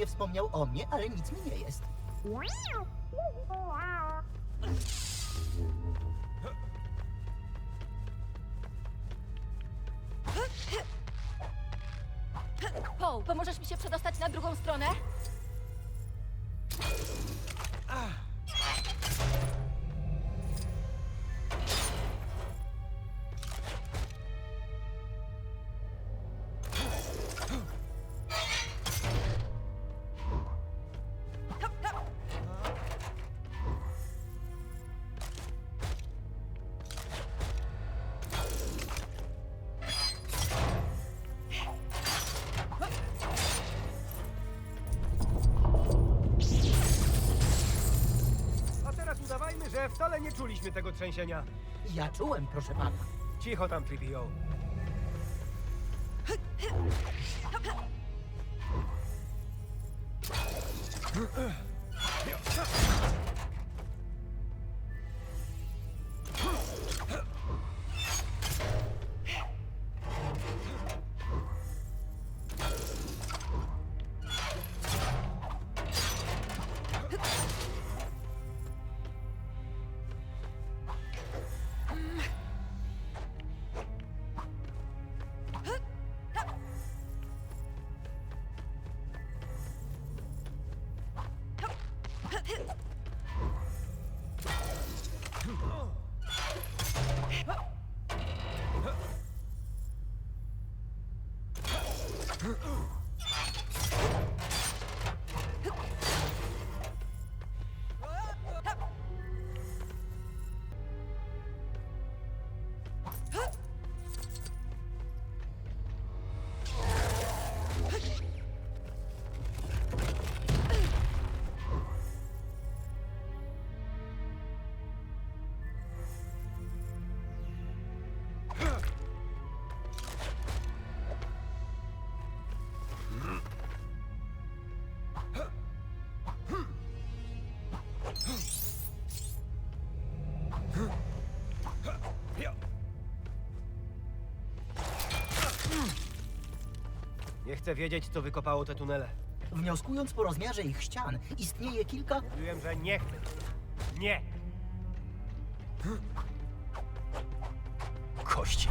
nie wspomniał o mnie, ale nic mi nie jest. Nie czuliśmy tego trzęsienia. Ja czułem, proszę pana. Cicho tam, Tripio. Nie chcę wiedzieć, co wykopało te tunele. Wnioskując po rozmiarze ich ścian, istnieje kilka... Mówiłem, że nie chcę. Nie! Kości.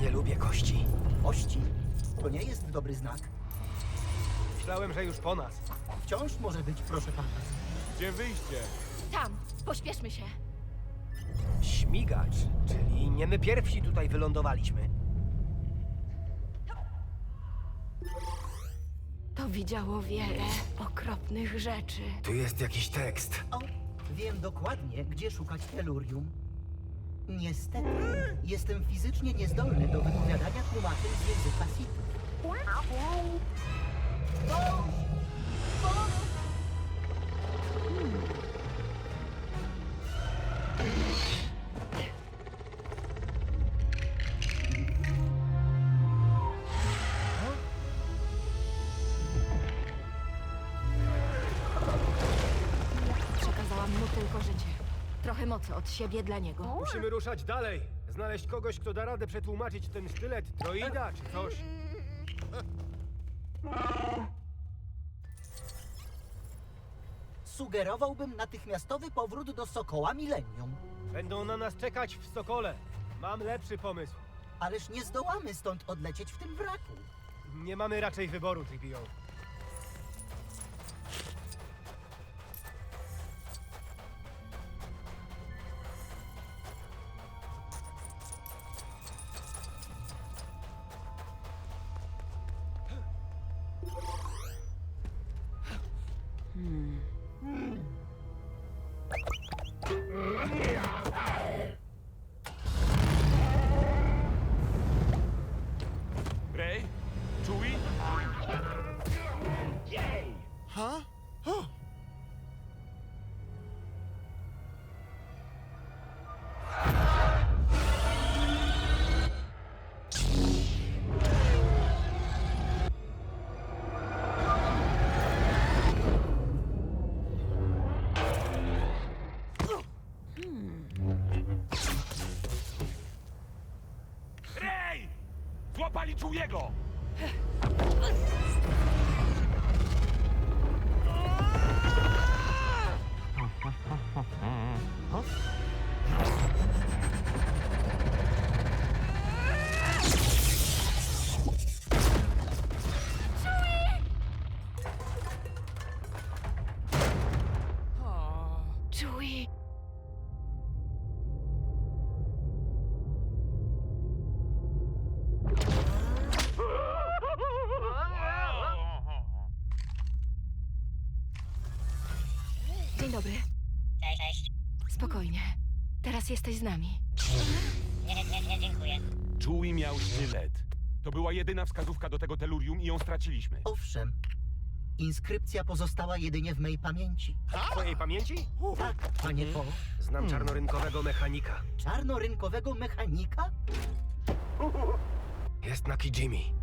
Nie lubię kości. ości. To nie jest dobry znak. Myślałem, że już po nas. Wciąż może być, proszę pana. Gdzie wyjście? Tam, pośpieszmy się. Śmigacz, czyli nie my pierwsi tutaj wylądowaliśmy. To widziało wiele okropnych rzeczy. Tu jest jakiś tekst. O, wiem dokładnie, gdzie szukać telurium. Niestety, jestem fizycznie niezdolny do wypowiadania tłumaczeń z języka Sithów. Przekazałam Trochę mocy od siebie dla niego. Musimy ruszać dalej. Znaleźć kogoś, kto da radę przetłumaczyć ten sztylet droida czy coś. Sugerowałbym natychmiastowy powrót do Sokoła Millennium. Będą na nas czekać w Sokole. Mam lepszy pomysł. Ależ nie zdołamy stąd odlecieć w tym wraku. Nie mamy raczej wyboru, Tripio. Złapali czujego! dobry. Cześć, cześć. Spokojnie. Teraz jesteś z nami. Nie, nie, nie, dziękuję. Chewie miał sztylet. To była jedyna wskazówka do tego telurium i ją straciliśmy. Owszem, inskrypcja pozostała jedynie w mej pamięci. W twojej pamięci? Tak, panie Po. Znam czarnorynkowego mechanika. Czarnorynkowego mechanika? Jest na Kijimi.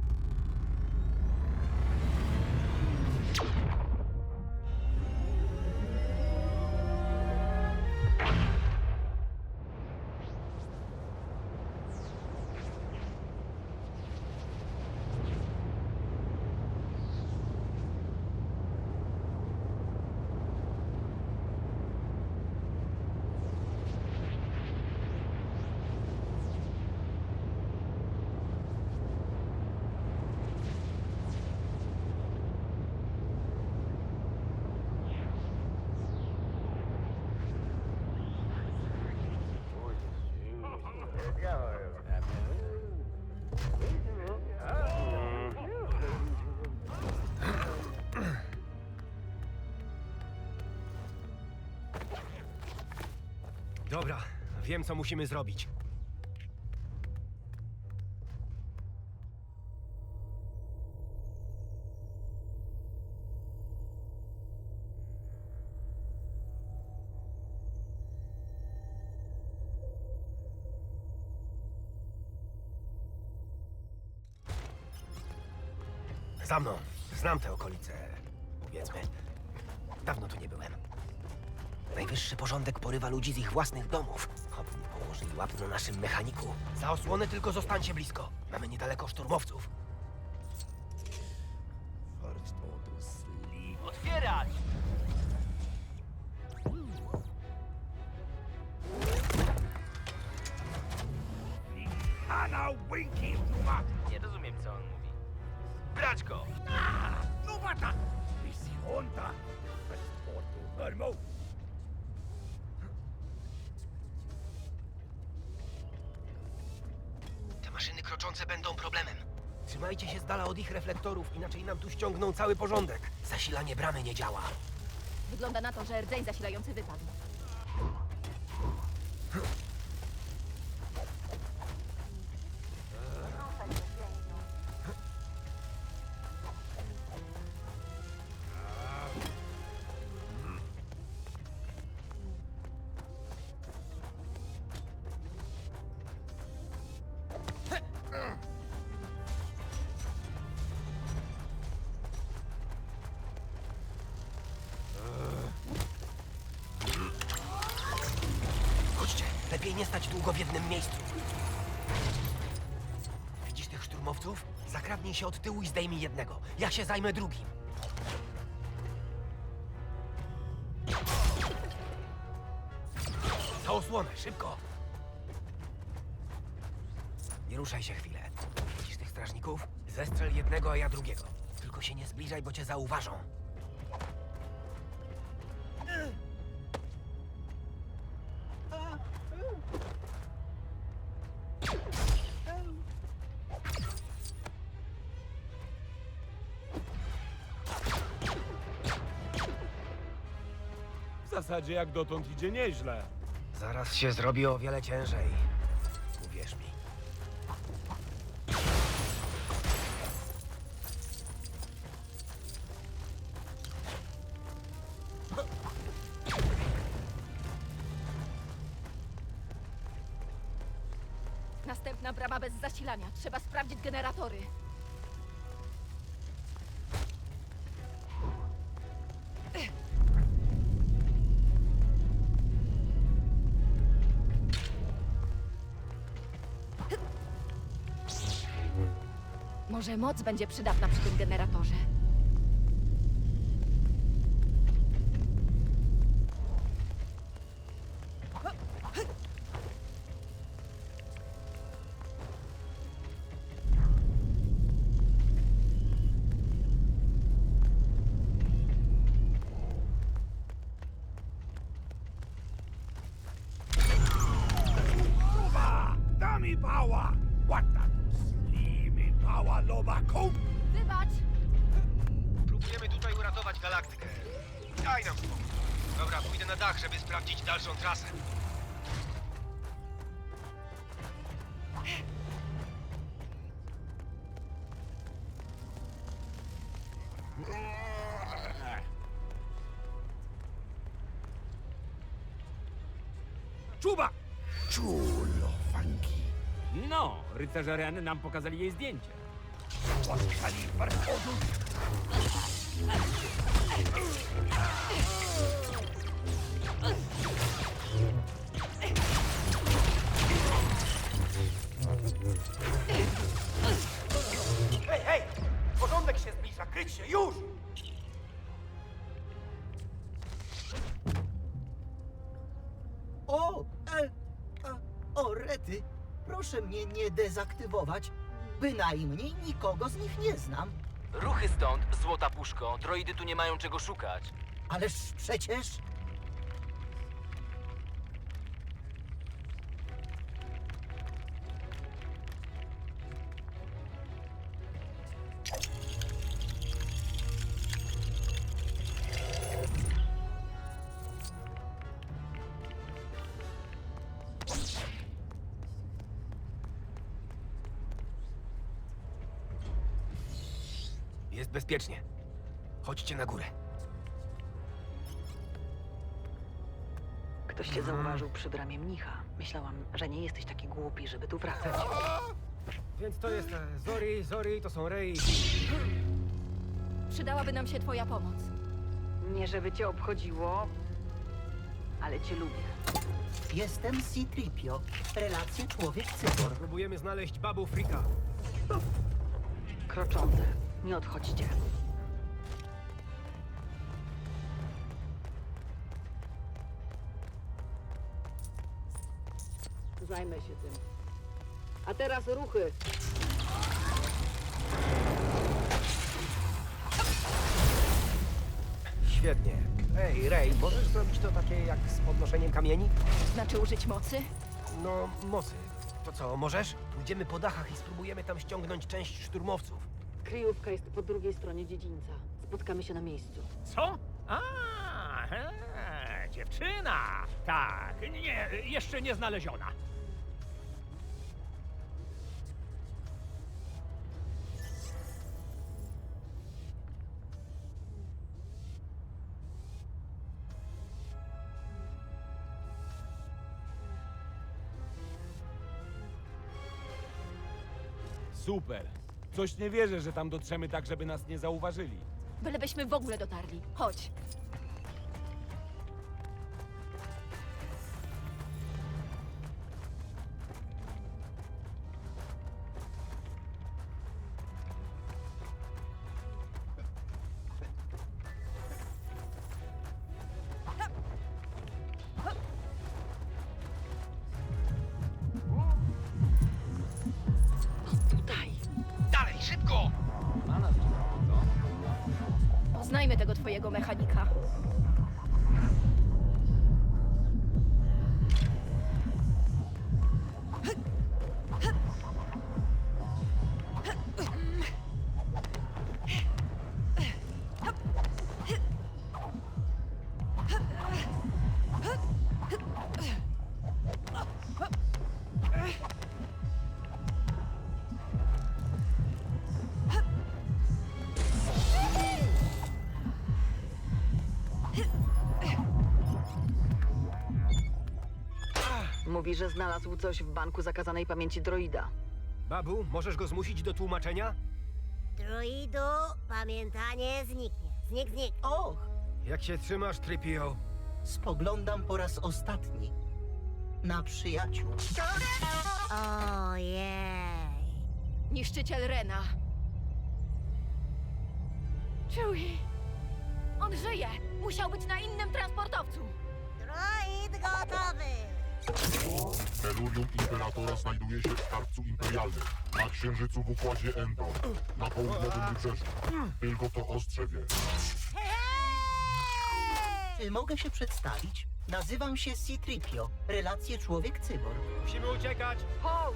Wiem co musimy zrobić. Za mną. Znam te okolice, powiedzmy. Dawno tu nie byłem. Najwyższy porządek porywa ludzi z ich własnych domów. Hop nie położyli łap na naszym mechaniku. Za osłonę tylko zostańcie blisko. Mamy niedaleko szturmowców. Otwierać! Nie rozumiem, co on mówi. Brać go! Te kroczące będą problemem. Trzymajcie się z dala od ich reflektorów, inaczej nam tu ściągną cały porządek. Zasilanie bramy nie działa. Wygląda na to, że rdzeń zasilający wypadł. Nie stać długo w jednym miejscu. Widzisz tych szturmowców? Zakradnij się od tyłu i zdejmij jednego. Ja się zajmę drugim. Za osłonę, szybko! Nie ruszaj się chwilę. Widzisz tych strażników? Zestrzel jednego, a ja drugiego. Tylko się nie zbliżaj, bo cię zauważą. Jak dotąd idzie nieźle. Zaraz się zrobi o wiele ciężej. Uwierz mi. Następna brama bez zasilania. Trzeba sprawdzić generatory. Może moc będzie przydatna przy tym generatorze. Power loba kum! Wybacz! Próbujemy tutaj uratować galaktykę. Daj nam spokój. Dobra, pójdę na dach, żeby sprawdzić dalszą trasę. Czuba! Czulo, funky. No, rycerze Ren nam pokazali jej zdjęcie. Łaskali warchodu. Hej, proszę mnie nie dezaktywować. Bynajmniej nikogo z nich nie znam. Ruchy stąd, złota puszko. Droidy tu nie mają czego szukać. Ależ przecież... Jest bezpiecznie. Chodźcie na górę. Ktoś cię zauważył przy bramie mnicha. Myślałam, że nie jesteś taki głupi, żeby tu wracać. Więc to jest e, Zori, Zori, to są Rey. Przydałaby nam się twoja pomoc. Nie żeby cię obchodziło, ale cię lubię. Jestem C-Tripio. Relacje człowiek-cybor. Próbujemy znaleźć babu Frika. Kroczące. Nie odchodźcie. Zajmę się tym. A teraz ruchy. Świetnie. Ej, Rey, możesz zrobić to takie jak z podnoszeniem kamieni? Znaczy użyć mocy? No, mocy. To co, możesz? Pójdziemy po dachach i spróbujemy tam ściągnąć część szturmowców. Kryjówka jest po drugiej stronie dziedzińca. Spotkamy się na miejscu. Co? A, he, dziewczyna! Tak, nie, jeszcze nie znaleziona. Super. Coś nie wierzę, że tam dotrzemy tak, żeby nas nie zauważyli. Bylebyśmy w ogóle dotarli. Chodź. Poznajmy tego twojego mechanika. Mówi, że znalazł coś w banku zakazanej pamięci droida. Babu, możesz go zmusić do tłumaczenia? Druidu, pamiętanie zniknie. Znik, znik. Och, Jak się trzymasz, Tripio? spoglądam po raz ostatni na przyjaciół. Ojej. Niszczyciel Rena. Chewie! On żyje! Musiał być na innym transportowcu! Droid gotowy. Telurium Imperatora znajduje się w skarbcu imperialnym, na księżycu w układzie Endor, na południowym wybrzeżu. Tylko to ostrze wie. Czy mogę się przedstawić? Nazywam się C-Tripio. Relacje człowiek-cybor. Musimy uciekać! Ho!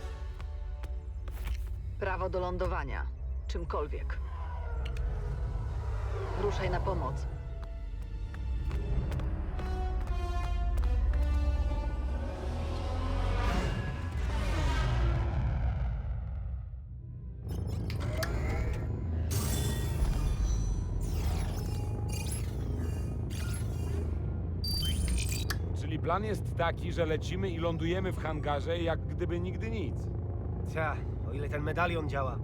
Prawo do lądowania. Czymkolwiek. Ruszaj na pomoc. Plan jest taki, że lecimy i lądujemy w hangarze jak gdyby nigdy nic. Ta, o ile ten medalion działa.